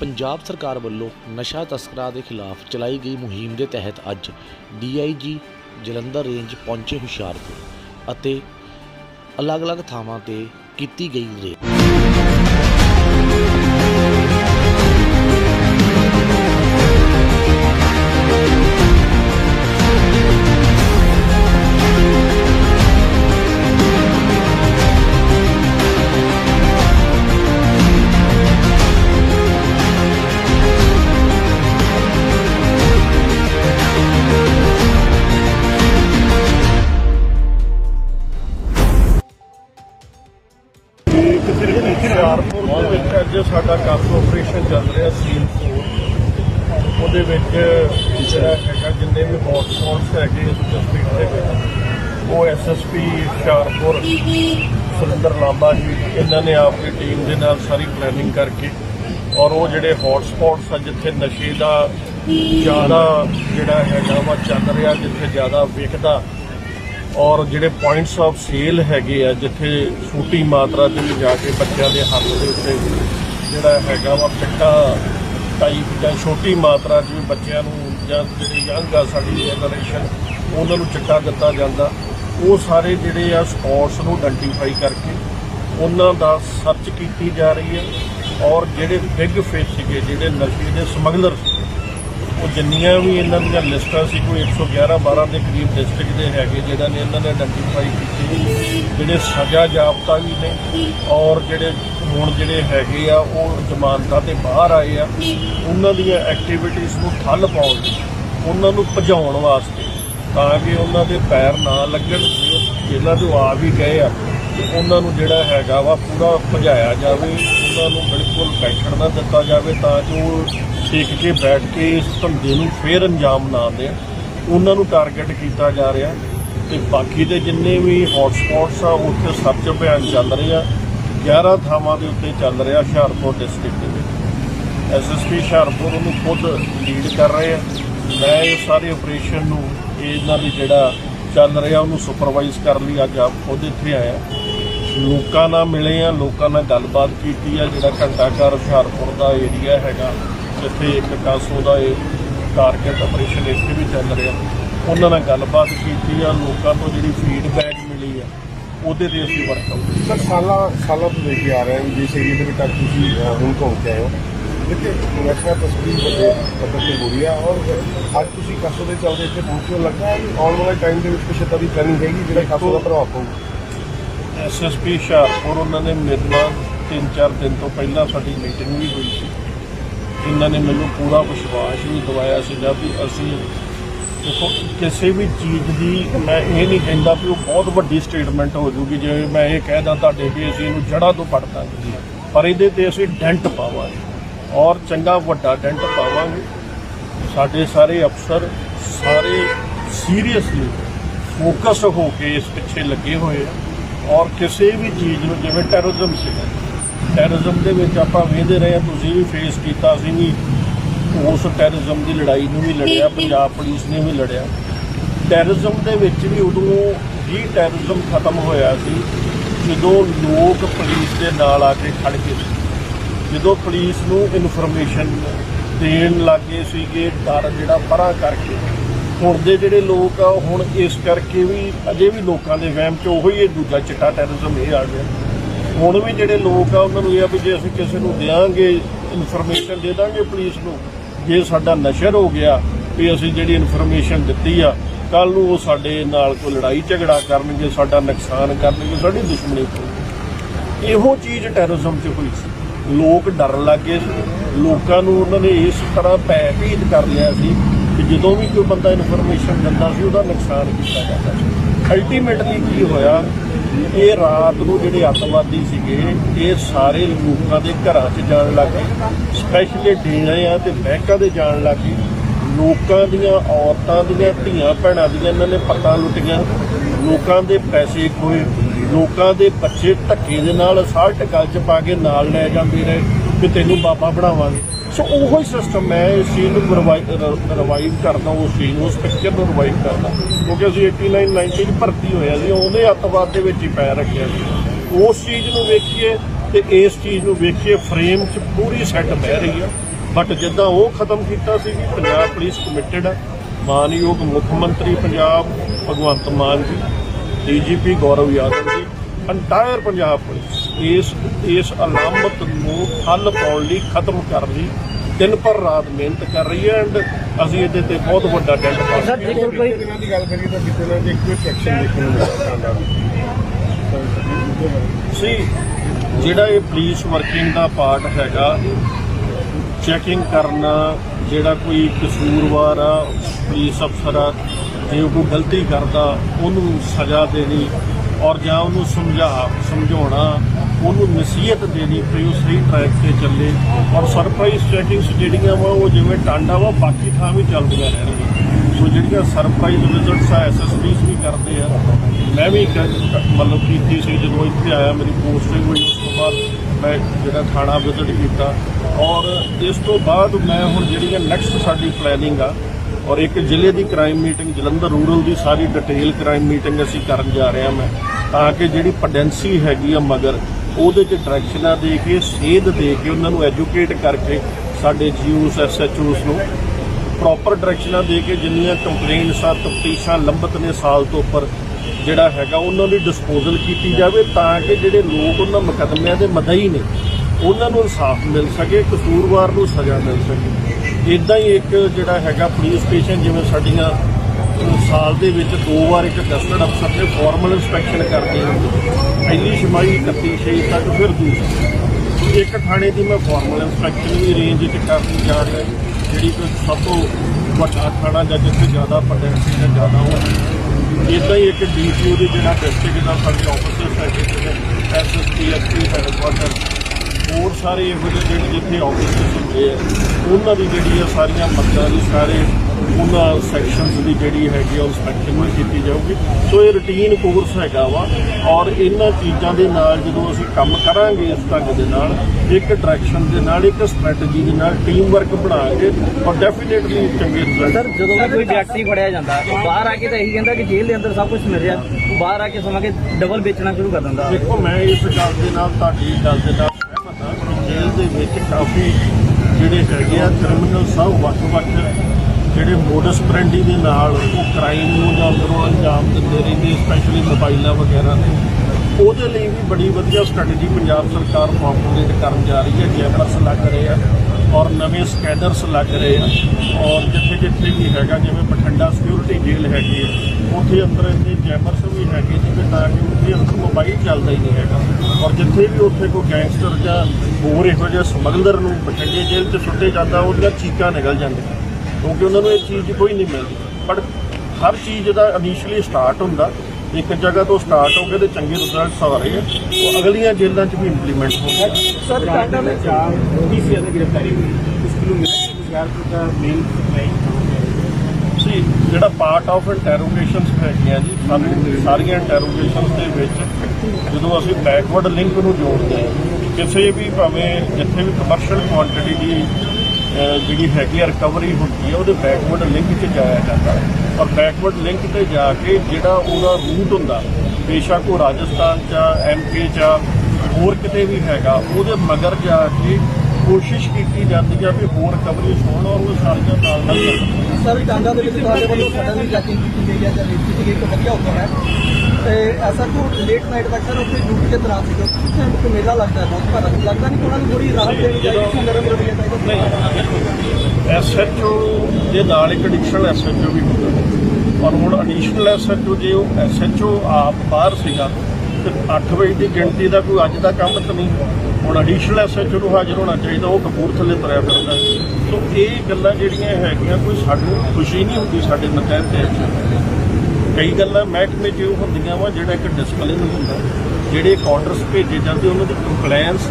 ਪੰਜਾਬ ਸਰਕਾਰ ਵੱਲੋਂ ਨਸ਼ਾ ਤਸਕਰਾਂ ਦੇ ਖਿਲਾਫ ਚਲਾਈ ਗਈ ਮੁਹਿੰਮ ਦੇ ਤਹਿਤ ਅੱਜ ਡੀਆਈਜੀ ਜਲੰਧਰ ਰੇਂਜ ਪਹੁੰਚੇ ਹੁਸ਼ਿਆਰਪੁਰ ਅਤੇ ਅਲੱਗ-ਅਲੱਗ ਥਾਵਾਂ ਤੇ ਕੀਤੀ ਗਈ ਰੇਡ ਜਿਹੜਾ ਹੈਗਾ, ਜਿੰਨੇ ਵੀ ਹੌਟ ਸਪੌਟਸ ਹੈਗੇ ਇਸ ਡਿਸਟ੍ਰਿਕਟ ਦੇ ਵਿੱਚ, ਉਹ ਐਸਐਸਪੀ ਹੁਸ਼ਿਆਰਪੁਰ, ਸੁਰਿੰਦਰ ਲਾਂਬਾ ਜੀ, ਇਹਨਾਂ ਨੇ ਆਪਣੀ ਟੀਮ ਦੇ ਨਾਲ ਸਾਰੀ ਪਲੈਨਿੰਗ ਕਰਕੇ ਔਰ ਉਹ ਜਿਹੜੇ ਹੌਟ ਸਪੌਟਸ ਆ, ਜਿੱਥੇ ਨਸ਼ੇ ਦਾ ਜ਼ਿਆਦਾ ਜਿਹੜਾ ਹੈਗਾ ਵਾ ਚੱਲ ਰਿਹਾ, ਜਿੱਥੇ ਜ਼ਿਆਦਾ ਵਿਕਦਾ, ਔਰ ਜਿਹੜੇ ਪੁਆਇੰਟਸ ਆਫ ਸੇਲ ਹੈਗੇ ਆ, ਜਿੱਥੇ ਛੋਟੀ ਮਾਤਰਾ ਦੇ ਵਿੱਚ ਜਾ ਕੇ ਬੱਚਿਆਂ ਦੇ ਹੱਥ ਦੇ ਉੱਤੇ ਜਿਹੜਾ ਹੈਗਾ ਵਾ ਪਿੱਟਾ ਟਾਈਪ ਜਾਂ ਛੋਟੀ ਮਾਤਰਾ 'ਚ ਵੀ ਬੱਚਿਆਂ ਨੂੰ ਜਾਂ ਜਿਹੜੇ ਯੰਗ ਆ ਸਾਡੀ ਜਨਰੇਸ਼ਨ ਉਹਨਾਂ ਨੂੰ ਚਿੱਟਾ ਦਿੱਤਾ ਜਾਂਦਾ। ਉਹ ਸਾਰੇ ਜਿਹੜੇ ਆ ਸਪੌਟਸ ਨੂੰ ਆਇਡੈਂਟੀਫਾਈ ਕਰਕੇ ਉਹਨਾਂ ਦਾ ਸਰਚ ਕੀਤੀ ਜਾ ਰਹੀ ਹੈ। ਔਰ ਜਿਹੜੇ ਬਿਗ ਫੇਸ ਸੀਗੇ, ਜਿਹੜੇ ਨਸ਼ੇ ਦੇ ਸਮਗਲਰ ਉਹ ਜਿੰਨੀਆਂ ਵੀ ਇਹਨਾਂ ਦੀਆਂ ਲਿਸਟਾਂ ਸੀ, ਕੋਈ 111 12 ਦੇ ਕਰੀਬ ਡਿਸਟ੍ਰਿਕਟ ਦੇ ਹੈਗੇ ਜਿਹੜਾ ਨੇ ਇਹਨਾਂ ਨੇ ਆਇਡੈਂਟੀਫਾਈ ਕੀਤੇ। ਜਿਹੜੇ ਸਜ਼ਾ ਜਾਪਤਾ ਵੀ ਨੇ, ਔਰ ਜਿਹੜੇ ਹੁਣ ਜਿਹੜੇ ਹੈਗੇ ਆ, ਉਹ ਜ਼ਮਾਨਤਾਂ ਤੇ ਬਾਹਰ ਆਏ ਆ। ਉਹਨਾਂ ਦੀਆਂ ਐਕਟੀਵਿਟੀਜ਼ ਨੂੰ ਠੱਲ ਪਾਉਣ ਲਈ, ਉਹਨਾਂ ਨੂੰ ਭਜਾਉਣ ਵਾਸਤੇ ਤਾਂ ਕਿ ਉਹਨਾਂ ਦੇ ਪੈਰ ਨਾ ਲੱਗਣ ਜੇ ਉਹ ਜੇਲ੍ਹਾਂ ਤੋਂ ਆ ਵੀ ਗਏ ਆ ਤੇ ਉਹਨਾਂ ਨੂੰ ਜਿਹੜਾ ਹੈਗਾ ਵਾ ਪੂਰਾ ਭਜਾਇਆ ਜਾਵੇ, ਉਹਨਾਂ ਨੂੰ ਬਿਲਕੁਲ ਬੈਠਣ ਨਾ ਦਿੱਤਾ ਜਾਵੇ ਤਾਂ ਕਿ ਉਹ ਸਿੱਖ ਕੇ ਬੈਠ ਕੇ ਇਸ ਧੰਦੇ ਨੂੰ ਫੇਰ ਅੰਜਾਮ ਨਾ ਦੇਣ। ਉਹਨਾਂ ਨੂੰ ਟਾਰਗੇਟ ਕੀਤਾ ਜਾ ਰਿਹਾ ਤੇ ਬਾਕੀ ਦੇ ਜਿੰਨੇ ਵੀ ਹੌਟ ਆ, ਉੱਥੇ ਸਰਚ ਅਭਿਆਨ ਚੱਲ ਰਿਹਾ 11 ਥਾਵਾਂ ਦੇ ਉੱਤੇ ਚੱਲ ਰਿਹਾ ਹੁਸ਼ਿਆਰਪੁਰ ਡਿਸਟ੍ਰਿਕਟ ਦੇ ਵਿੱਚ। ਐਸਐਸਪੀ ਹੁਸ਼ਿਆਰਪੁਰ ਉਹਨੂੰ ਖੁਦ ਲੀਡ ਕਰ ਰਹੇ ਆ। ਮੈਂ ਇਹ ਸਾਰੇ ਆਪਰੇਸ਼ਨ ਨੂੰ, ਇਹਨਾਂ ਦੀ ਜਿਹੜਾ ਚੱਲ ਰਿਹਾ, ਉਹਨੂੰ ਸੁਪਰਵਾਈਜ਼ ਕਰਨ ਲਈ ਅੱਜ ਆਪ ਖੁਦ ਇੱਥੇ ਆਇਆ। ਲੋਕਾਂ ਨਾਲ ਮਿਲੇ ਆ, ਲੋਕਾਂ ਨਾਲ ਗੱਲਬਾਤ ਕੀਤੀ ਆ। ਜਿਹੜਾ ਘੰਟਾਘਰ ਹੁਸ਼ਿਆਰਪੁਰ ਦਾ ਏਰੀਆ ਹੈਗਾ, ਜਿੱਥੇ ਇੱਕ ਕਾਸੋ ਦਾ ਇਹ ਟਾਰਗੇਟ ਆਪਰੇਸ਼ਨ ਇੱਥੇ ਵੀ ਚੱਲ ਰਿਹਾ। ਉਹਨਾਂ ਨਾਲ ਗੱਲਬਾਤ ਕੀਤੀ ਆ, ਲੋਕਾਂ ਤੋਂ ਜਿਹੜੀ ਫੀਡਬੈਕ ਉਹਦੇ ਤੇ ਅਸੀਂ ਵਰਕਆਊਟ ਸਰ ਸਾਲਾਂ ਸਾਲਾਂ ਤੋਂ ਦੇਖ ਕੇ ਆ ਰਹੇ ਹਾਂ। ਜਿਸ ਏਰੀਏ ਦੇ ਵਿੱਚ ਅੱਜ ਤੁਸੀਂ ਅਹ, ਹੁਣ ਘੁੰਮ ਕੇ ਆਏ ਹੋ। ਦੇਖੇ ਨਸ਼ਾ ਤਸਵੀਰ ਵੱਡੇ ਪੱਧਰ ਤੇ ਹੋ ਰਹੀ ਆ ਔਰ ਅੱਜ ਤੁਸੀਂ ਕਾਸੋ ਦੇ ਚੱਲਦੇ ਇੱਥੇ ਪਹੁੰਚੇ ਹੋ ਲੱਗਾ ਹੈ ਕਿ ਆਉਣ ਵਾਲੇ ਟਾਈਮ ਦੇ ਵਿੱਚ ਕੁਛ ਏਦਾਂ ਦੀ ਪਲੈਨਿੰਗ ਹੈਗੀ ਜਿਹੜਾ ਕਾਸੋ ਦਾ ਪ੍ਰਭਾਵ ਪਊਗਾ ਐਸਐਸਪੀ ਹੁਸ਼ਿਆਰਪੁਰ ਉਹਨਾਂ ਨੇ ਮੇਰੇ ਨਾਲ ਤਿੰਨ ਚਾਰ ਦਿਨ ਤੋਂ ਪਹਿਲਾਂ ਸਾਡੀ ਮੀਟਿੰਗ ਵੀ ਹੋਈ ਸੀ। ਇਹਨਾਂ ਨੇ ਮੈਨੂੰ ਪੂਰਾ ਵਿਸ਼ਵਾਸ ਵੀ ਦਿਵਾਇਆ ਸੀਗਾ ਵੀ ਅਸੀਂ ਦੇਖੋ, ਕਿਸੇ ਵੀ ਚੀਜ਼ ਦੀ ਮੈਂ ਇਹ ਨਹੀਂ ਕਹਿੰਦਾ ਵੀ ਉਹ ਬਹੁਤ ਵੱਡੀ ਸਟੇਟਮੈਂਟ ਹੋ ਜੂਗੀ। ਜਿਵੇਂ ਮੈਂ ਇਹ ਕਹਿ ਦਾਂ ਤੁਹਾਡੇ ਵੀ ਅਸੀਂ ਇਹਨੂੰ ਜੜ੍ਹਾਂ ਤੋਂ ਪੜ ਦਾਂਗੇ। ਪਰ ਇਹਦੇ ਤੇ ਅਸੀਂ ਡੈਂਟ ਪਾਵਾਂਗੇ ਔਰ ਚੰਗਾ ਵੱਡਾ ਡੈਂਟ ਪਾਵਾਂਗੇ। ਸਾਡੇ ਸਾਰੇ ਅਫਸਰ ਸਾਰੇ ਸੀਰੀਅਸਲੀ ਫੋਕਸ ਹੋ ਕੇ ਇਸ ਪਿੱਛੇ ਲੱਗੇ ਹੋਏ ਆ। ਔਰ ਕਿਸੇ ਵੀ ਚੀਜ਼ ਨੂੰ, ਜਿਵੇਂ ਟੈਰਰਿਜ਼ਮ ਸੀਗਾ ਟੈਰਰਿਜ਼ਮ ਦੇ ਵਿੱਚ ਆਪਾਂ ਵੇਖਦੇ ਰਹੇ ਹਾਂ ਤੁਸੀਂ ਵੀ ਫੇਸ ਕੀਤਾ ਸੀ ਵੀ ਉਸ ਟੈਰਰਿਜ਼ਮ ਦੀ ਲੜਾਈ ਨੂੰ ਵੀ ਲੜਿਆ ਪੰਜਾਬ ਪੁਲਿਸ ਨੇ ਵੀ ਲੜਿਆ। ਟੈਰਰਿਜ਼ਮ ਦੇ ਵਿੱਚ ਵੀ ਉਦੋਂ ਹੀ ਟੈਰਰਿਜ਼ਮ ਖਤਮ ਹੋਇਆ ਸੀ ਜਦੋਂ ਲੋਕ ਪੁਲਿਸ ਦੇ ਨਾਲ ਆ ਕੇ ਖੜ ਗਏ ਜਦੋਂ ਪੁਲਿਸ ਨੂੰ ਇਨਫੋਰਮੇਸ਼ਨ ਦੇਣ ਲੱਗੇ ਸੀਗੇ ਡਰ ਜਿਹੜਾ ਪਰਾਂ ਕਰਕੇ। ਹੁਣ ਦੇ ਜਿਹੜੇ ਲੋਕ ਆ ਹੁਣ ਇਸ ਕਰਕੇ ਵੀ ਅਜੇ ਵੀ ਲੋਕਾਂ ਦੇ ਵਹਿਮ 'ਚ ਉਹੀ ਇਹ ਦੂਜਾ ਚਿੱਟਾ ਟੈਰਰਿਜ਼ਮ ਇਹ ਆ ਗਿਆ। ਹੁਣ ਵੀ ਜਿਹੜੇ ਲੋਕ ਆ ਉਹਨਾਂ ਨੂੰ ਇਹ ਆ ਵੀ ਜੇ ਅਸੀਂ ਕਿਸੇ ਨੂੰ ਦਿਆਂਗੇ ਇਨਫੋਰਮੇਸ਼ਨ ਦੇ ਦਾਂਗੇ ਪੁਲਿਸ ਨੂੰ ਜੇ ਸਾਡਾ ਨਸ਼ਰ ਹੋ ਗਿਆ ਵੀ ਅਸੀਂ ਜਿਹੜੀ ਇਨਫੋਰਮੇਸ਼ਨ ਦਿੱਤੀ ਆ ਕੱਲ ਨੂੰ ਉਹ ਸਾਡੇ ਨਾਲ ਕੋਈ ਲੜਾਈ ਝਗੜਾ ਕਰਨਗੇ, ਸਾਡਾ ਨੁਕਸਾਨ ਕਰਨਗੇ, ਸਾਡੀ ਦੁਸ਼ਮਣੀ ਕਰਨਗੇ ਇਹੋ ਚੀਜ਼ ਟੈਰਰਿਜ਼ਮ 'ਚ ਹੋਈ ਸੀ। ਲੋਕ ਡਰਨ ਲੱਗੇ ਸੀ। ਲੋਕਾਂ ਨੂੰ ਉਹਨਾਂ ਨੇ ਇਸ ਤਰ੍ਹਾਂ ਭੈਭੀਤ ਕਰ ਲਿਆ ਸੀ ਕਿ ਜਦੋਂ ਵੀ ਕੋਈ ਬੰਦਾ ਇਨਫੋਰਮੇਸ਼ਨ ਦਿੰਦਾ ਸੀ, ਉਹਦਾ ਨੁਕਸਾਨ ਕੀਤਾ ਜਾਂਦਾ ਸੀ। ਅਲਟੀਮੇਟਲੀ ਕੀ ਹੋਇਆ? ਇਹ ਰਾਤ ਨੂੰ ਜਿਹੜੇ ਅੱਤਵਾਦੀ ਸੀਗੇ, ਇਹ ਸਾਰੇ ਲੋਕਾਂ ਦੇ ਘਰਾਂ 'ਚ ਜਾਣ ਲੱਗੇ ਸਪੈਸ਼ਲੀ ਡੇਰਿਆਂ ਤੇ ਬੈਂਕਾਂ ਦੇ ਜਾਣ ਲੱਗੇ। ਲੋਕਾਂ ਦੀਆਂ ਔਰਤਾਂ ਦੀਆਂ, ਧੀਆਂ ਭੈਣਾਂ ਦੀਆਂ ਇਹਨਾਂ ਨੇ ਪੱਤਾਂ ਲੁੱਟੀਆਂ। ਲੋਕਾਂ ਦੇ ਪੈਸੇ ਖੋਏ। ਲੋਕਾਂ ਦੇ ਬੱਚੇ ਧੱਕੇ ਦੇ ਨਾਲ ਅਸਾਲਟ ਗਲ 'ਚ ਪਾ ਕੇ ਨਾਲ ਲੈ ਜਾਂਦੇ ਰਹੇ ਕਿ ਤੈਨੂੰ ਬਾਬਾ ਬਣਾਵਾਂਗੇ। ਸੋ ਉਹੋ ਹੀ ਸਿਸਟਮ ਮੈਂ ਇਸ ਚੀਜ਼ ਨੂੰ ਰਿਵਾਈਵ ਕਰਦਾ, ਉਸ ਚੀਜ਼ ਨੂੰ, ਉਸ ਪਿਕਚਰ ਨੂੰ ਰਿਵਾਈਵ ਕਰਦਾ। ਕਿਉਂਕਿ ਅਸੀਂ 89 90 ਚ ਭਰਤੀ ਹੋਇਆ ਸੀ ਉਹਨੇ ਅੱਤਵਾਦ ਦੇ ਵਿੱਚ ਹੀ ਪੈ ਰੱਖਿਆ ਸੀ। ਉਸ ਚੀਜ਼ ਨੂੰ ਵੇਖੀਏ ਤੇ ਇਸ ਚੀਜ਼ ਨੂੰ ਵੇਖੀਏ ਫਰੇਮ 'ਚ ਪੂਰੀ ਸੈੱਟ ਬਹਿ ਰਹੀ ਆ। ਬਟ ਜਿੱਦਾਂ ਉਹ ਖਤਮ ਕੀਤਾ ਸੀ ਕਿ ਪੰਜਾਬ ਪੁਲਿਸ ਕਮਿਟਡ ਆ ਮਾਨਯੋਗ ਮੁੱਖ ਮੰਤਰੀ ਪੰਜਾਬ ਭਗਵੰਤ ਮਾਨ ਜੀ ਡੀਜੀਪੀ ਗੌਰਵ ਯਾਦਵ ਜੀ ਅੰਟਾਇਰ ਪੰਜਾਬ ਪੁਲਿਸ ਇਸ ਇਸ ਅਲਾਮਤ ਨੂੰ ਹੱਲ ਪਾਉਣ ਲਈ ਖਤਮ ਕਰਨ ਲਈ। ਦਿਨ ਪਰ ਰਾਤ ਮਿਹਨਤ ਕਰ ਰਹੀ ਹੈ ਐਂਡ ਅਸੀਂ ਇਹਦੇ ਤੇ ਬਹੁਤ ਵੱਡਾ ਡੈਂਟ ਪਾ ਸਰ, ਜੇਕਰ ਕੋਈ- ਦਿਨਾਂ ਦੀ ਗੱਲ ਕਰੀਏ ਤਾਂ ਕਿਤੇ ਨਾ ਕਿਤੇ ਇੱਕ ਐਕਸ਼ਨ ਦੇਖਣ ਨੂੰ ਕਾਂਡਾ ਸੀ ਜਿਹੜਾ ਇਹ ਪੁਲਿਸ ਵਰਕਿੰਗ ਦਾ ਪਾਰਟ ਹੈਗਾ ਚੈਕਿੰਗ ਕਰਨਾ, ਜਿਹੜਾ ਕੋਈ ਕਸੂਰਵਾਰ ਆ ਪੁਲਿਸ ਅਫਸਰ ਆ, ਜੇ ਉਹ ਕੋਈ ਗਲਤੀ ਕਰਦਾ, ਉਹਨੂੰ ਸਜ਼ਾ ਦੇਣੀ ਔਰ ਜਾਂ ਉਹਨੂੰ ਸਮਝਾ, ਸਮਝਾਉਣਾ, ਉਹਨੂੰ ਨਸੀਹਤ ਦੇਣੀ ਕਿ ਉਹ ਸਹੀ ਟਰੈਕ ਤੇ ਚੱਲੇ ਔਰ ਸਰਪ੍ਰਾਈਜ਼ ਚੈਕਿੰਗਸ ਜਿਹੜੀਆਂ ਵਾ, ਉਹ ਜਿਵੇਂ ਟਾਂਡਾ ਵਾ ਬਾਕੀ ਥਾਂ ਵੀ ਚੱਲਦੀਆਂ ਰਹਿਣਗੀਆਂ। ਸੋ ਜਿਹੜੀਆਂ ਸਰਪ੍ਰਾਈਜ਼ ਵਿਜ਼ਿਟਸ ਆ ਐਸਐਸਪੀਸ ਵੀ ਕਰਦੇ ਆ, ਮੈਂ ਵੀ ਕ- ਮਤਲਬ ਕੀਤੀ ਸੀ ਜਦੋਂ ਇੱਥੇ ਆਇਆ ਮੇਰੀ ਪੋਸਟਿੰਗ ਹੋਈ, ਉਸ ਤੋਂ ਬਾਅਦ ਮੈਂ ਜਿਹੜਾ ਥਾਣਾ ਵਿਜ਼ਿਟ ਕੀਤਾ ਔਰ ਇਸ ਤੋਂ ਬਾਅਦ ਮੈਂ ਹੁਣ ਜਿਹੜੀਆਂ ਨੈਕਸਟ ਸਾਡੀ ਪਲੈਨਿੰਗ ਆ ਔਰ ਇੱਕ ਜ਼ਿਲ੍ਹੇ ਦੀ ਕ੍ਰਾਈਮ ਮੀਟਿੰਗ ਜਲੰਧਰ ਰੂਰਲ ਦੀ ਸਾਰੀ ਡਿਟੇਲ ਕ੍ਰਾਈਮ ਮੀਟਿੰਗ ਅਸੀਂ ਕਰਨ ਜਾ ਰਹੇ ਹਾਂ ਮੈਂ, ਤਾਂ ਕਿ ਜਿਹੜੀ ਪੋਟੈਂਸੀ ਹੈਗੀ ਆ ਮਗਰ, ਉਹਦੇ 'ਚ ਡਾਇਰੈਕਸ਼ਨਾਂ ਦੇ ਕੇ, ਸੇਧ ਦੇ ਕੇ ਉਹਨਾਂ ਨੂੰ ਐਜੂਕੇਟ ਕਰਕੇ ਸਾਡੇ ਜੀਓਸ ਐਸਐਚਓਸ ਨੂੰ ਪ੍ਰੋਪਰ ਡਾਇਰੈਕਸ਼ਨਾਂ ਦੇ ਕੇ ਜਿੰਨੀਆਂ ਕੰਪਲੇਂਟਸ ਆ, ਤਫਤੀਸ਼ਾਂ ਲੰਬਤ ਨੇ ਸਾਲ ਤੋਂ ਉੱਪਰ ਜਿਹੜਾ ਹੈਗਾ, ਉਹਨਾਂ ਦੀ ਡਿਸਪੋਜ਼ਲ ਕੀਤੀ ਜਾਵੇ ਤਾਂ ਕਿ ਜਿਹੜੇ ਲੋਕ ਉਹਨਾਂ ਮੁਕੱਦਮਿਆਂ ਦੇ ਮਦਈ ਨੇ, ਉਹਨਾਂ ਨੂੰ ਇਨਸਾਫ ਮਿਲ ਸਕੇ, ਕਸੂਰਵਾਰ ਨੂੰ ਸਜ਼ਾ ਮਿਲ ਸਕੇ। ਇਦਾਂ ਹੀ ਇੱਕ ਜਿਹੜਾ ਹੈਗਾ ਪੁਲਿਸ ਸਟੇਸ਼ਨ ਜਿਵੇਂ ਸਾਡੀਆਂ ਸਾਲ ਦੇ ਵਿੱਚ ਦੋ ਵਾਰ ਇੱਕ ਕਸਟਡ ਅਫਸਰ ਨੇ ਫਾਰਮਲ ਇਨਸਪੈਕਸ਼ਨ ਕਰਦੇ ਹਨ ਪਹਿਲੀ ਛਮਾਈ 31 ਛੇ ਤੱਕ ਫਿਰ ਦੂਸਰੀ। ਇੱਕ ਥਾਣੇ ਦੀ ਮੈਂ ਫਾਰਮਲ ਇਨਸਪੈਕਸ਼ਨ ਵੀ ਰੇਂਜ 'ਚ ਕਰਨ ਜਾ ਰਿਹਾ। ਜਿਹੜੀ ਕਿ ਸਭ ਤੋਂ ਵੱਡਾ ਥਾਣਾ ਜਾਂ ਜਿੱਥੇ ਜ਼ਿਆਦਾ ਪੋਟੈਂਸ਼ੀਅਲ ਹੈ ਜ਼ਿਆਦਾ ਉਹ ਇਦਾਂ ਹੀ ਇੱਕ ਡੀਪੀਓ ਦੀ ਜਿਹੜਾ ਡਿਸਟ੍ਰਿਕਟ ਦਾ ਸਾਡੇ ਆਫਿਸਰਸ ਹੈਗੇ ਜਿਹੜੇ ਐਸਐਸਪੀ ਐਸਪੀ ਹੈਡਕੁਆਟਰ ਹੋਰ ਸਾਰੇ ਇਹੋ ਜਿਹੇ ਜਿਹੜੇ ਜਿੱਥੇ ਆਫਿਸਰਸ ਹੁੰਦੇ ਆ, ਉਹਨਾਂ ਦੀ ਜਿਹੜੀ ਆ ਸਾਰੀਆਂ ਮੱਦਾਂ ਦੀ ਸਾਰੇ ਉਹਨਾਂ ਸੈਕਸ਼ਨਸ ਦੀ ਜਿਹੜੀ ਹੈਗੀ ਆ ਇਨਸਪੈਕਸ਼ਨ ਵੀ ਕੀਤੀ ਜਾਊਗੀ। ਸੋ ਇਹ ਰੁਟੀਨ ਕੋਰਸ ਹੈਗਾ ਵਾ ਔਰ ਇਹਨਾਂ ਚੀਜ਼ਾਂ ਦੇ ਨਾਲ ਜਦੋਂ ਅਸੀਂ ਕੰਮ ਕਰਾਂਗੇ ਇਸ ਢੰਗ ਦੇ ਨਾਲ ਇੱਕ ਡਾਇਰੈਕਸ਼ਨ ਦੇ ਨਾਲ ਇੱਕ ਸਟ੍ਰੈਟਜੀ ਦੇ ਨਾਲ ਟੀਮ ਵਰਕ ਬਣਾ ਕੇ ਔਰ ਡੈਫੀਨੇਟਲੀ ਚੰਗੇ ਰਿਜ਼ਲਟ ਸਰ ਜਦੋਂ ਵੀ ਕੋਈ ਵਿਅਕਤੀ ਫੜਿਆ ਜਾਂਦਾ ਬਾਹਰ ਆ ਕੇ ਤਾਂ ਇਹੀ ਕਹਿੰਦਾ ਕਿ ਜੇਲ੍ਹ ਦੇ ਅੰਦਰ ਸਭ ਕੁਝ ਮਿਲ ਰਿਹਾ ਬਾਹਰ ਆ ਕੇ ਸਮਾਂ ਕੇ ਡਬਲ ਵੇਚਣਾ ਸ਼ੁਰੂ ਕਰ ਦਿੰਦਾ। ਦੇਖੋ ਮੈਂ ਇਸ ਗੱਲ ਦੇ ਨਾਲ ਤੁਹਾਡੀ ਗੱਲ ਦੇ ਨਾਲ ਸਹਿਮਤ ਹਾਂ ਕਿ ਜੇਲ੍ਹ ਦੇ ਵਿੱਚ ਕਾਫੀ ਜਿਹੜੇ ਹੈਗੇ ਆ ਕ੍ਰਿਮੀਨਲ ਸਭ ਵੱਖ-ਵੱਖ ਜਿਹੜੇ ਮੋਡਸ ਪ੍ਰੈਂਡੀ ਦੇ ਨਾਲ ਉਹ ਕ੍ਰਾਈਮ ਨੂੰ ਜਾਂ ਅੰਦਰੋਂ ਅੰਜਾਮ ਦਿੰਦੇ ਰਹਿੰਦੇ ਸਪੈਸ਼ਲੀ ਮੋਬਾਈਲਾਂ ਵਗੈਰਾ ਨੇ ਉਹਦੇ ਲਈ ਵੀ ਬੜੀ ਵਧੀਆ ਸਟ੍ਰੈਟਜੀ ਪੰਜਾਬ ਸਰਕਾਰ ਫਾਰਮੂਲੇਟ ਕਰਨ ਜਾ ਰਹੀ ਹੈ ਜੈਮਰਸ ਲੱਗ ਰਹੇ ਆ ਔਰ ਨਵੇਂ ਸਕੈਨਰਸ ਲੱਗ ਰਹੇ ਆ। ਔਰ ਜਿੱਥੇ ਜਿੱਥੇ ਵੀ ਹੈਗਾ, ਜਿਵੇਂ ਬਠਿੰਡਾ ਸਿਕਿਉਰਿਟੀ ਜੇਲ੍ਹ ਹੈਗੀ ਹੈ ਉੱਥੇ ਅੰਦਰ ਇੰਨੇ ਜੈਮਰਸ ਵੀ ਹੈਗੇ ਜਿਵੇਂ ਤਾਂ ਕਿ ਉੱਥੇ ਅੰਦਰ ਮੋਬਾਈਲ ਚੱਲਦਾ ਹੀ ਨਹੀਂ ਹੈਗਾ। ਔਰ ਜਿੱਥੇ ਵੀ ਉੱਥੇ ਕੋਈ ਗੈਂਗਸਟਰ ਜਾਂ ਹੋਰ ਇਹੋ ਜਿਹਾ ਸਮਗਲਰ ਨੂੰ ਬਠਿੰਡੇ ਜੇਲ੍ਹ 'ਚ ਸੁੱਟੇ ਜਾਂਦਾ, ਉਹਦੀਆਂ ਚੀਕਾਂ ਨਿਕਲ ਜਾਂਦੀਆਂ। ਕਿਉਂਕਿ ਉਹਨਾਂ ਨੂੰ ਇਹ ਚੀਜ਼ ਕੋਈ ਨਹੀਂ ਮਿਲਦੀ। ਪਰ ਹਰ ਚੀਜ਼ ਦਾ ਇਨੀਸ਼ੀਅਲੀ ਸਟਾਰਟ ਹੁੰਦਾ। ਇੱਕ ਜਗ੍ਹਾ ਤੋਂ ਸਟਾਰਟ ਹੋ ਕੇ ਤੇ ਚੰਗੇ ਰਿਜ਼ਲਟਸ ਆ ਰਹੇ ਆ। ਉਹ ਅਗਲੀਆਂ ਜੇਲ੍ਹਾਂ 'ਚ ਵੀ ਇੰਪਲੀਮੈਂਟ ਹੋ ਗਏ ਸਰ ਟਾਟਾ ਨੇ ਚਾਰ ਦੀ ਜ਼ਿਆਦਾ ਗ੍ਰਿਫਤਾਰੀ ਹੋਈ। ਇਸ ਨੂੰ ਮਿਲਿਆ ਗੁਜਰਾਤ ਦਾ ਮੇਨ ਸੀ ਜਿਹੜਾ ਪਾਰਟ ਆਫ ਇੰਟਰੋਗੇਸ਼ਨਸ ਹੈਗੀਆਂ ਜੀ ਸਾਨੂੰ ਸਾਰੀਆਂ ਇੰਟਰੋਗੇਸ਼ਨਸ ਦੇ ਵਿੱਚ ਜਦੋਂ ਅਸੀਂ ਬੈਕਵਰਡ ਲਿੰਕ ਨੂੰ ਜੋੜਦੇ ਹਾਂ ਕਿਸੇ ਵੀ ਭਾਵੇਂ ਜਿੱਥੇ ਵੀ ਕਮਰਸ਼ੀਅਲ ਕੁਆਂਟੀਟੀ ਦੀ ਜਿਹੜੀ ਹੈਗੀ ਆ ਰਿਕਵਰੀ ਹੁੰਦੀ ਹੈ ਉਹਦੇ ਬੈਕਵਰਡ ਲਿੰਕ 'ਚ ਜਾਇਆ ਜਾਂਦਾ ਹੈ। ਔਰ ਬੈਕਵਰਡ ਲਿੰਕ ਤੇ ਜਾ ਕੇ ਜਿਹੜਾ ਉਹਦਾ ਰੂਟ ਹੁੰਦਾ ਬੇਸ਼ੱਕ ਉਹ ਰਾਜਸਥਾਨ 'ਚ ਐਮਪੀ 'ਚ ਆ, ਹੋਰ ਕਿਤੇ ਵੀ ਹੈਗਾ ਉਹਦੇ ਮਗਰ ਜਾ ਕੇ ਕੋਸ਼ਿਸ਼ ਕੀਤੀ ਜਾਂਦੀ ਆ ਵੀ ਹੋਰ ਰਿਕਵਰੀ ਹੋਣ ਔਰ ਉਹ ਸਾਰੀਆਂ ਨਾਲ ਨਾਲ ਸਰ ਟਾਂਗਾ ਦੇ ਵਿੱਚ ਤੁਹਾਡੇ ਵੱਲੋਂ ਸਡਨਲੀ ਚੈਕਿੰਗ ਕੀਤੀ ਗਈ ਹੈ ਜਾਂ ਕੀਤੀ ਗਈ ਇੱਕ ਵਧੀਆ ਹੁਕਮ ਹੈ ਤੇ ਐਸਾ ਕੋ ਲੇਟ ਨਾਈਟ ਤੱਕ ਸਰ ਉੱਥੇ ਡਿਊਟੀ ਦੇ ਦੌਰਾਨ ਸੀ ਇੱਕ ਮੇਲਾ ਲੱਗਦਾ ਹੈ ਬਹੁਤ ਭਾਰਾ। ਲੱਗਦਾ ਨਹੀਂ ਕਿ ਉਹਨਾਂ ਨੂੰ ਥੋੜੀ ਰਾਹਤ ਦੇਣੀ ਚਾਹੀਦੀ ਸੀ ਨਰਮ ਰਵਈਆ ਚਾਹੀਦਾ ਐਸਐਚਓ ਦੇ ਨਾਲ ਇੱਕ ਐਡੀਸ਼ਨਲ ਐਸਐਚਓ ਵੀ ਹੁੰਦਾ ਔਰ ਹੁਣ ਐਡੀਸ਼ਨਲ ਐਸਐਚਓ ਜੇ ਉਹ ਐਸਐਚਓ ਆਪ ਬਾਹਰ ਸੀਗਾ ਤੇ 8 ਵਜੇ ਦੀ ਗਿਣਤੀ ਦਾ ਕੋਈ ਅੱਜ ਦਾ ਕੰਮ ਤਾਂ ਨਹੀਂ। ਹੁਣ ਐਡੀਸ਼ਨਲ ਐਸਐਚਓ ਨੂੰ ਹਾਜ਼ਰ ਹੋਣਾ ਚਾਹੀਦਾ ਉਹ ਕਪੂਰਥਲੇ ਤੁਰਿਆ ਫਿਰਦਾ ਸੋ ਇਹ ਗੱਲਾਂ ਜਿਹੜੀਆਂ ਹੈਗੀਆਂ ਕੋਈ ਸਾਨੂੰ ਖੁਸ਼ੀ ਨਹੀਂ ਹੁੰਦੀ ਸਾਡੇ ਨਤੀਜੇ ਤੇ ਕਈ ਗੱਲਾਂ ਮਹਿਕਮੇ 'ਚ ਉਹ ਹੁੰਦੀਆਂ ਵਾ ਜਿਹੜਾ ਇੱਕ ਡਿਸਪਲਿਨ ਹੁੰਦਾ ਜਿਹੜੇ ਆਰਡਰਸ ਭੇਜੇ ਜਾਂਦੇ ਉਹਨਾਂ ਦੀ ਕੰਪਲਾਈਂਸ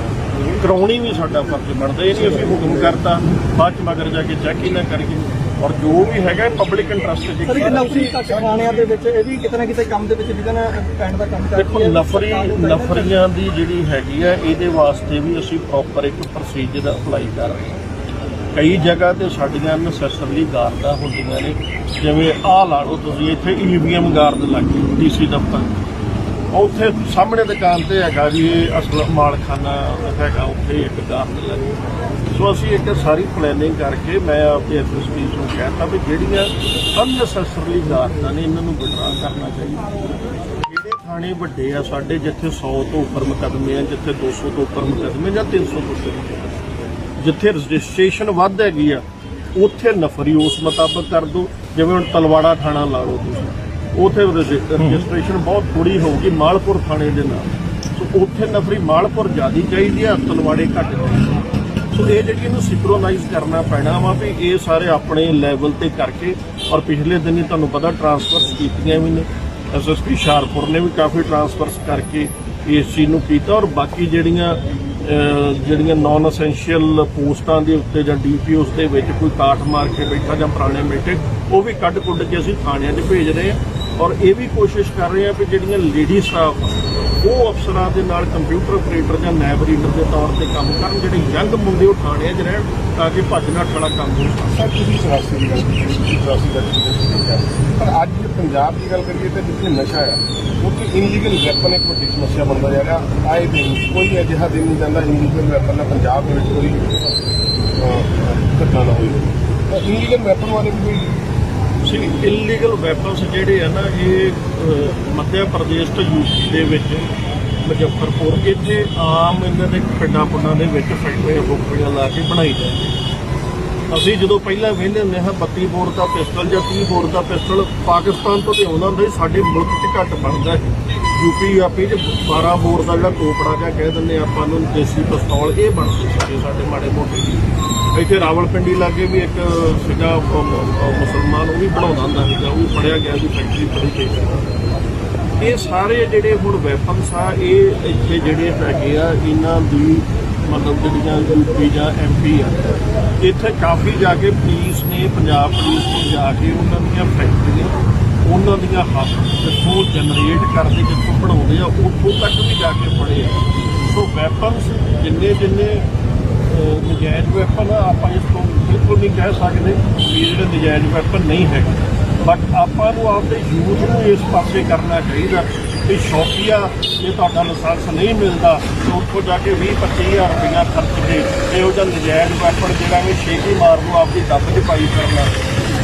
ਕਰਾਉਣੀ ਵੀ ਸਾਡਾ ਫਰਜ਼ ਬਣਦਾ ਇਹ ਨਹੀਂ ਅਸੀਂ ਹੁਕਮ ਕਰਤਾ ਬਾਅਦ ਚ ਮਗਰ ਜਾ ਕੇ ਚੈੱਕ ਹੀ ਨਾ ਕਰੀਏ। ਔਰ ਜੋ ਵੀ ਹੈਗਾ ਪਬਲਿਕ ਇੰਟਰਸਟ ਸਰ ਦੇ ਇਹ ਨੌਕਰੀ ਘੱਟ ਖਾਣਿਆਂ ਦੇ ਵਿੱਚ ਇਹ ਵੀ ਕਿਤੇ ਨਾ ਕਿਤੇ ਕੰਮ ਦੇ ਵਿੱਚ ਵਿਗਨ ਪੈਣ ਦਾ ਕੰਮ ਕਰਦੀ ਦੇਖੋ ਹੈ ਨਫਰੀ ਨਫਰੀਆਂ ਦੀ ਜਿਹੜੀ ਹੈਗੀ ਆ ਇਹਦੇ ਵਾਸਤੇ ਵੀ ਅਸੀਂ ਪ੍ਰੋਪਰ ਇੱਕ ਪ੍ਰੋਸੀਜਰ ਅਪਲਾਈ ਕਰ ਰਹੇ ਹਾਂ। ਕਈ ਜਗ੍ਹਾ ਤੇ ਸਾਡੀਆਂ ਨਸੈਸਰਲੀ ਗਾਰਡਾਂ ਹੁੰਦੀਆਂ ਨੇ, ਜਿਵੇਂ ਆਹ ਲਾ ਲਓ ਤੁਸੀਂ, ਇੱਥੇ ਈਵੀਐਮ ਗਾਰਡ ਲੱਗੇ ਡੀਸੀ ਦਫ਼ਤਰ ਉੱਥੇ ਸਾਹਮਣੇ ਦੁਕਾਨ ਤੇ ਹੈਗਾ ਜੀ ਇਹ ਅਸਲ ਮਾਲਖਾਨਾ ਹੈਗਾ, ਉੱਥੇ ਇੱਕ ਗਾਰਡ ਲੱਗੀ ਸੋ ਅਸੀਂ ਇੱਕ ਸਾਰੀ ਪਲੈਨਿੰਗ ਕਰਕੇ ਮੈਂ ਆਪਣੇ ਐਸਐਸਪੀ ਨੂੰ ਕਹਿਤਾ ਵੀ ਜਿਹੜੀਆਂ ਅਨਸੈਸਰਲੀ ਗਾਰਡਾਂ ਨੇ, ਇਹਨਾਂ ਨੂੰ ਵਿਡਰਾ ਕਰਨਾ ਚਾਹੀਦਾ ਜਿਹੜੇ ਥਾਣੇ ਵੱਡੇ ਆ ਸਾਡੇ, ਜਿੱਥੇ 100 ਤੋਂ ਉੱਪਰ ਮੁਕੱਦਮੇ ਆ, ਜਿੱਥੇ 200 ਤੋਂ ਉੱਪਰ ਮੁਕੱਦਮੇ ਜਾਂ 300 ਤੋਂ ਉੱਪਰ ਮੁਕੱਦਮੇ। ਜਿੱਥੇ ਰਜਿਸਟ੍ਰੇਸ਼ਨ ਵੱਧ ਹੈਗੀ ਆ ਉੱਥੇ ਨਫਰੀ ਉਸ ਮੁਤਾਬਕ ਕਰ ਦਿਓ। ਜਿਵੇਂ ਹੁਣ ਤਲਵਾੜਾ ਥਾਣਾ ਲਾ ਲਓ ਤੁਸੀਂ। ਉੱਥੇ ਰਜਿ- ਰਜਿਸਟ੍ਰੇਸ਼ਨ ਬਹੁਤ ਥੋੜੀ ਹੋਊਗੀ ਮਾਲਪੁਰ ਥਾਣੇ ਦੇ ਨਾਲ। ਸੋ ਉੱਥੇ ਨਫਰੀ ਮਾਲਪੁਰ ਜ਼ਿਆਦੀ ਚਾਹੀਦੀ ਆ ਤਲਵਾੜੇ ਘੱਟ ਚਾਹੀਦੀ ਆ। ਸੋ ਇਹ ਜਿਹੜੀ ਇਹਨੂੰ ਸਿੰਕਰੋਨਾਈਜ਼ ਕਰਨਾ ਪੈਣਾ ਵਾ ਵੀ ਇਹ ਸਾਰੇ ਆਪਣੇ ਲੈਵਲ ਤੇ ਕਰਕੇ ਔਰ ਪਿਛਲੇ ਦਿਨ ਹੀ ਤੁਹਾਨੂੰ ਪਤਾ ਟਰਾਂਸਫਰਸ ਕੀਤੀਆਂ ਵੀ ਨੇ। ਐਸਐਸਪੀ ਹੁਸ਼ਿਆਰਪੁਰ ਨੇ ਵੀ ਕਾਫੀ ਟਰਾਂਸਫਰਸ ਕਰਕੇ ਇਸ ਚੀਜ਼ ਨੂੰ ਕੀਤਾ ਔਰ ਬਾਕੀ ਜਿਹੜੀਆਂ ਜਿਹੜੀਆਂ ਨਾਨ ਅਸੈਂਸ਼ੀਅਲ ਪੋਸਟਾਂ ਦੇ ਉੱਤੇ ਜਾਂ ਡੀਪੀਓਸ ਦੇ ਵਿੱਚ ਕੋਈ ਕਾਟ ਮਾਰ ਕੇ ਬੈਠਾ ਜਾਂ ਪੁਰਾਣੇ ਬੈਠੇ ਉਹ ਵੀ ਕੱਢ ਕੁੱਢ ਕੇ ਅਸੀਂ ਥਾਣਿਆਂ 'ਚ ਭੇਜ ਰਹੇ ਹਾਂ। ਔਰ ਇਹ ਵੀ ਕੋਸ਼ਿਸ਼ ਕਰ ਰਹੇ ਹਾਂ ਕਿ ਜਿਹੜੀਆਂ ਲੇਡੀ ਸਟਾਫ ਉਹ ਅਫਸਰਾਂ ਦੇ ਨਾਲ ਕੰਪਿਊਟਰ ਆਪਰੇਟਰ ਜਾਂ ਨੈਬ ਰੀਡਰ ਦੇ ਤੌਰ ਤੇ ਕੰਮ ਕਰਨ, ਜਿਹੜੇ ਯੰਗ ਮੁੰਡੇ ਉਹ ਥਾਣਿਆਂ 'ਚ ਰਹਿਣ ਤਾਂ ਕਿ ਭੱਜ ਨੱਠ ਵਾਲਾ ਕੰਮ ਹੋ ਸਕੇ। ਸਰ, ਤੁਸੀਂ ਚੁਰਾਸੀ ਦੀ ਗੱਲ ਕੀਤੀ ਤੁਸੀਂ ਚੁਰਾਸੀ ਦਾ ਜ਼ਿਕਰ ਕੀਤਾ। ਪਰ ਅੱਜ ਜੇ ਪੰਜਾਬ ਦੀ ਗੱਲ ਕਰੀਏ ਤਾਂ ਜਿੱਥੇ ਨਸ਼ਾ ਆ, ਉੱਥੇ ਇਨਲੀਗਲ ਵੈਪਨ ਇੱਕ ਵੱਡੀ ਸਮੱਸਿਆ ਬਣਦਾ ਜਾ ਰਿਹਾ। ਆਏ ਦਿਨ ਕੋਈ ਅਜਿਹਾ ਦਿਨ ਨਹੀਂ ਜਾਂਦਾ ਇਨਲੀਗਲ ਵੈਪਨ ਨਾਲ ਪੰਜਾਬ ਦੇ ਵਿੱਚ ਕੋਈ ਘਟਨਾ ਨਾ ਹੋਈ ਤਾਂ ਇਨਲੀਗਲ ਵੈਪਨ ਵਾਲੇ ਵੀ ਕੋਈ ਸੀ ਇਲੀਗਲ ਵੈਪਨਸ ਜਿਹੜੇ ਆ ਨਾ ਇਹ ਮੱਧ ਪ੍ਰਦੇਸ਼ ਤੋਂ ਯੂਪੀ ਦੇ ਵਿੱਚ, ਮੁਜ਼ੱਫਰਪੁਰ, ਇੱਥੇ ਆਮ ਇਹਨਾਂ ਦੇ ਪਿੰਡਾਂ ਪੁੰਡਾਂ ਦੇ ਵਿੱਚ ਫੈਕਟਰੀਆਂ, ਫੁਕਟਰੀਆਂ ਲਾ ਕੇ ਬਣਾਈ ਜਾਂਦੇ ਅਸੀਂ ਜਦੋਂ ਪਹਿਲਾਂ ਵੇਖਦੇ ਹੁੰਦੇ ਹਾਂ 32 ਬੋਰ ਦਾ ਪਿਸਟਲ ਜਾਂ 30 ਬੋਰ ਦਾ ਪਿਸਟਲ ਪਾਕਿਸਤਾਨ ਤੋਂ ਤੇ ਆਉਂਦਾ ਹੁੰਦਾ ਸੀ ਸਾਡੇ ਮੁਲਕ 'ਚ ਘੱਟ ਬਣਦਾ ਹੈ। ਯੂਪੀ ਆਪੀ 'ਚ 12 ਬੋਰ ਦਾ ਜਿਹੜਾ ਕੋਪੜਾ ਜਿਹਾ ਕਹਿ ਦਿੰਦੇ ਆਪਾਂ ਨੂੰ ਦੇਸੀ ਪਿਸਤੌਲ, ਇਹ ਬਣਦੇ ਸੀਗੇ ਸਾਡੇ ਮਾੜੇ ਮੋਟੇ ਜੀ। ਇੱਥੇ ਰਾਵਲਪਿੰਡੀ ਲਾਗੇ ਵੀ ਇੱਕ ਸੀਗਾ ਮੁਸਲਮਾਨ ਉਹ ਵੀ ਬਣਾਉਂਦਾ ਹੁੰਦਾ ਸੀਗਾ ਉਹ ਫੜਿਆ ਗਿਆ ਸੀ ਫੈਕਟਰੀ ਫੜੀ ਗਈ ਇਹ ਸਾਰੇ ਜਿਹੜੇ ਹੁਣ ਵੈਪਨਸ ਆ, ਇਹ ਇੱਥੇ ਜਿਹੜੇ ਹੈਗੇ ਆ, ਇਹਨਾਂ ਦੀ ਮਤਲਬ ਜਿਹੜੀਆਂ ਯੂਪੀ ਜਾਂ ਐਮਪੀ ਆ, ਇੱਥੇ ਕਾਫੀ ਜਾ ਕੇ ਪੁਲਿਸ ਨੇ, ਪੰਜਾਬ ਪੁਲਿਸ ਨੇ ਜਾ ਕੇ ਉਹਨਾਂ ਦੀਆਂ ਫੈਕਟਰੀਆਂ ਉਹਨਾਂ ਦੀਆਂ ਹੱਥ ਜਿੱਥੋਂ ਜਨਰੇਟ ਕਰਦੇ ਜਿੱਥੋਂ ਬਣਾਉਂਦੇ ਆ, ਉੱਥੋਂ ਤੱਕ ਵੀ ਜਾ ਕੇ ਫੜੇ ਆ। ਸੋ ਵੈਪਨਸ ਜਿੰਨੇ ਜਿੰਨੇ ਨਜਾਇਜ਼ ਵੈਪਨ ਆ, ਆਪਾਂ ਇਸ ਤੋਂ ਬਿਲਕੁਲ ਨਹੀਂ ਕਹਿ ਸਕਦੇ ਵੀ ਜਿਹੜੇ ਨਜਾਇਜ਼ ਵੈਪਨ ਨਹੀਂ ਹੈਗੇ। ਬਟ ਆਪਾਂ ਨੂੰ ਆਪਦੇ ਯੂਥ ਨੂੰ ਇਸ ਪਾਸੇ ਕਰਨਾ ਚਾਹੀਦਾ ਕਿ ਸ਼ੌਕੀਆ, ਜੇ ਤੁਹਾਡਾ ਲਾਇਸੈਂਸ ਨਹੀਂ ਮਿਲਦਾ, ਤਾਂ ਉੱਥੋਂ ਜਾ ਕੇ 20 25000 ਰੁਪਇਆ ਖਰਚ ਕੇ ਇਹੋ ਜਿਹਾ ਨਜਾਇਜ਼ ਵੈਪਨ ਜਿਹੜਾ ਵੀ ਛੇਤੀ ਮਾਰ ਨੂੰ ਆਪਦੀ ਡੱਬ 'ਚ ਪਾਈ ਕਰਨਾ।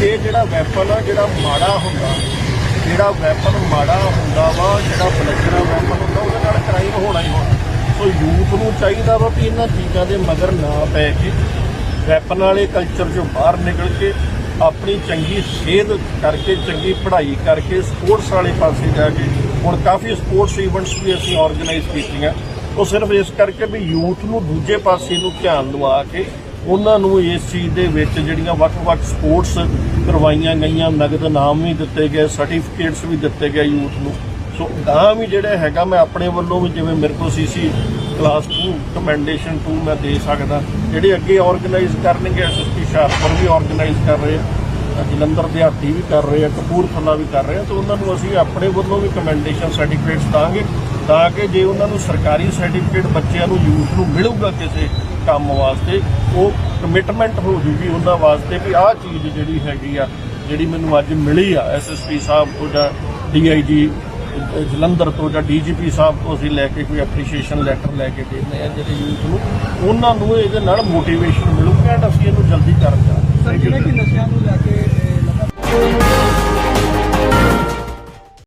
ਇਹ ਜਿਹੜਾ ਵੈਪਨ ਆ, ਜਿਹੜਾ ਮਾੜਾ ਹੁੰਦਾ, ਜਿਹੜਾ ਵੈਪਨ ਮਾੜਾ ਹੁੰਦਾ ਵਾ, ਜਿਹੜਾ ਬਲੈਕਰਾ ਵੈਪਨ ਹੁੰਦਾ, ਉਹਦੇ ਨਾਲ ਕ੍ਰਾਈਮ ਹੋਣਾ ਹੀ ਹੋਣਾ। ਸੋ ਯੂਥ ਨੂੰ ਚਾਹੀਦਾ ਵਾ ਵੀ ਇਹਨਾਂ ਚੀਜ਼ਾਂ ਦੇ ਮਗਰ ਨਾ ਪੈ ਕੇ ਵੈਪਨ ਵਾਲੇ ਕਲਚਰ ਚੋਂ ਬਾਹਰ ਨਿਕਲ ਕੇ ਆਪਣੀ ਚੰਗੀ ਸਿਹਤ ਕਰਕੇ, ਚੰਗੀ ਪੜ੍ਹਾਈ ਕਰਕੇ ਸਪੋਰਟਸ ਵਾਲੇ ਪਾਸੇ ਜਾ ਕੇ। ਹੁਣ ਕਾਫੀ ਸਪੋਰਟਸ ਇਵੈਂਟਸ ਵੀ ਅਸੀਂ ਆਰਗੇਨਾਈਜ਼ ਕੀਤੀਆਂ। ਉਹ ਸਿਰਫ ਇਸ ਕਰਕੇ ਵੀ ਯੂਥ ਨੂੰ ਦੂਜੇ ਪਾਸੇ ਨੂੰ ਧਿਆਨ ਦਵਾ ਕੇ ਉਹਨਾਂ ਨੂੰ ਇਸ ਚੀਜ਼ ਦੇ ਵਿੱਚ ਜਿਹੜੀਆਂ ਵੱਖ-ਵੱਖ ਸਪੋਰਟਸ ਕਰਵਾਈਆਂ ਗਈਆਂ, ਨਗਦ ਇਨਾਮ ਵੀ ਦਿੱਤੇ ਗਏ ਸਰਟੀਫਿਕੇਟਸ ਵੀ ਦਿੱਤੇ ਗਏ ਯੂਥ ਨੂੰ। ਸੋ ਗਾਂ ਵੀ ਜਿਹੜਾ ਹੈਗਾ, ਮੈਂ ਆਪਣੇ ਵੱਲੋਂ ਵੀ ਜਿਵੇਂ ਮੇਰੇ ਕੋਲ ਸੀਸੀ ਕਲਾਸ 2 ਕਮੈਂਡੇਸ਼ਨ 2 ਮੈਂ ਦੇ ਸਕਦਾ। ਜਿਹੜੇ ਅੱਗੇ ਆਰਗੇਨਾਈਜ਼ ਕਰਨਗੇ ਐਸਐਸਪੀ ਹੁਸ਼ਿਆਰਪੁਰ ਵੀ ਆਰਗੇਨਾਈਜ਼ ਕਰ ਰਹੇ ਆ, ਜਲੰਧਰ ਦਿਹਾਤੀ ਵੀ ਕਰ ਰਹੇ ਆ, ਕਪੂਰਥਲਾ ਵੀ ਕਰ ਰਹੇ ਆ, ਤੇ ਉਹਨਾਂ ਨੂੰ ਅਸੀਂ ਆਪਣੇ ਵੱਲੋਂ ਵੀ ਕਮੈਂਡੇਸ਼ਨ ਸਰਟੀਫਿਕੇਟਸ ਦਾਂਗੇ। ਤਾਂ ਕਿ ਜੇ ਉਹਨਾਂ ਨੂੰ ਸਰਕਾਰੀ ਸਰਟੀਫਿਕੇਟ ਬੱਚਿਆਂ ਨੂੰ ਯੂਥ ਨੂੰ ਮਿਲੂਗਾ ਕਿਸੇ ਕੰਮ ਵਾਸਤੇ, ਉਹ ਕਮਿਟਮੈਂਟ ਹੋ ਜੂਗੀ ਉਹਨਾਂ ਵਾਸਤੇ ਵੀ ਆਹ ਚੀਜ਼ ਜਿਹੜੀ ਹੈਗੀ ਆ, ਜਿਹੜੀ ਮੈਨੂੰ ਅੱਜ ਮਿਲੀ ਆ ਐਸਐਸਪੀ ਸਾਹਿਬ ਤੋਂ ਜਾਂ ਡੀਆਈਜੀ ਜਲੰਧਰ ਤੋਂ ਜਾਂ ਡੀਜੀਪੀ ਸਾਹਿਬ ਤੋਂ ਅਸੀਂ ਲੈ ਕੇ ਕੋਈ ਐਪਰੀਸ਼ੀਏਸ਼ਨ ਲੈਟਰ ਲੈ ਕੇ ਦੇਣੇ ਆ ਜਿਹੜੇ ਯੂਥ ਨੂੰ, ਉਹਨਾਂ ਨੂੰ ਇਹਦੇ ਨਾਲ ਮੋਟੀਵੇਸ਼ਨ ਮਿਲੂਗੀ ਐਂਡ ਅਸੀਂ ਇਹਨੂੰ ਜਲਦੀ ਕਰਨ ਜਾ ਸਰ ਜਿਵੇਂ ਕਿ ਨਸ਼ਿਆਂ ਨੂੰ ਲੈ ਕੇ